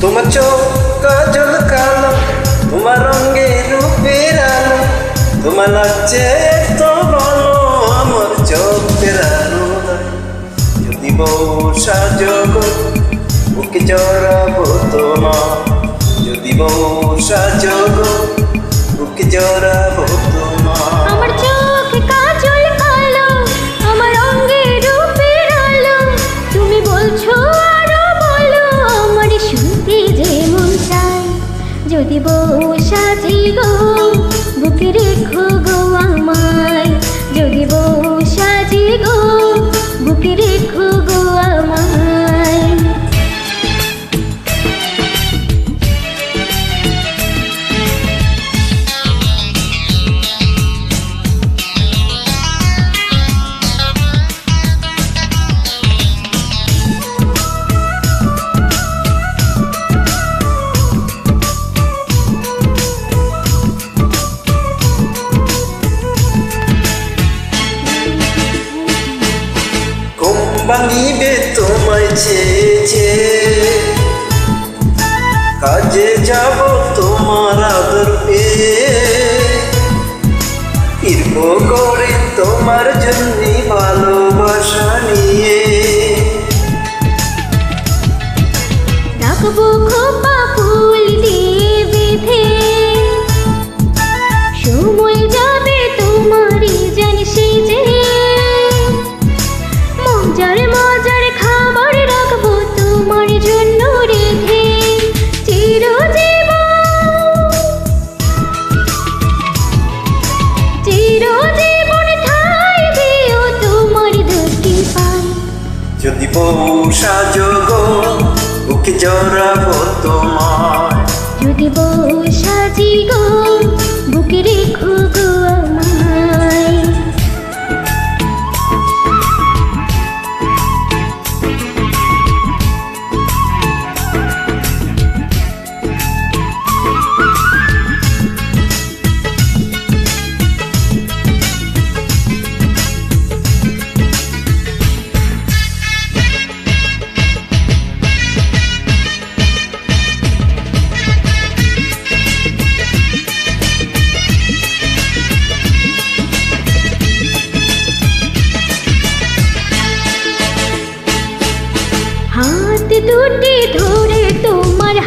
তোমার চোখ কাজল কালো তোমার রঙে রূপের আলো, তোমার লাগছে তো বলো আমার চোখের আলো। যদি বউ সাজগ বুকে জড়াবো তোমার, যদি বউ সাজগ বুকে জড়াবো সাজি গো বুকে রেখো চেয়েছে কাজে যাব তোমার বউ সাজগ বুকে জড়াবো তোমার যদি বউ সাজি গো বুকে রেখো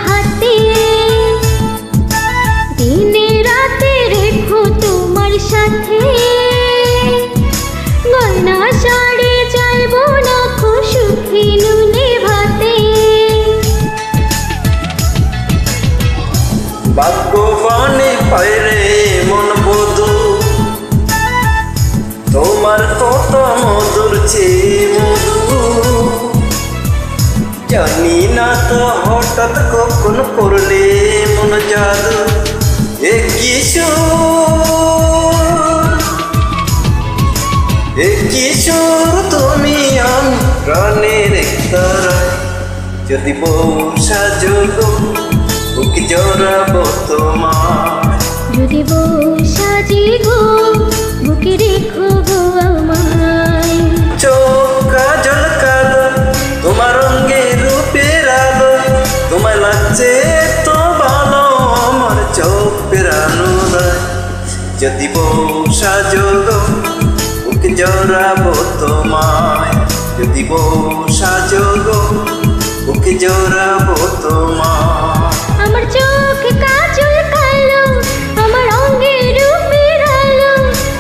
হাত। দিনে রাতে রেখো তোমার সাথে। গয়না শাড়ি চাইব না সুখী নুনে ভাতে। ভাগ্যবানে পাইরে মন বধু। তোমার কত মধুর চেয়ে জানি না তো হঠাৎ কখন করলে মন জাদু। এ কিশোর এ কিশোর তুমি আমি প্রাণের তারায়? যদি বউ সাজগ বুক জড়াবো তোমার যদি বউ সাজি গো বুকে যদি বউ সাজল বুকে জোড়াবো তোমায়। যদি বৌসা সাজল বুকে জোড়াবো তোমায়। আমার চোখ কাজল কালো, আমার অঙ্গে রূপের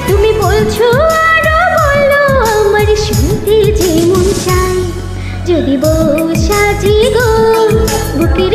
তুমি বলছো, আরও বলো, আমার শুনতে যে মন চাই যদি সাজি গো বুকের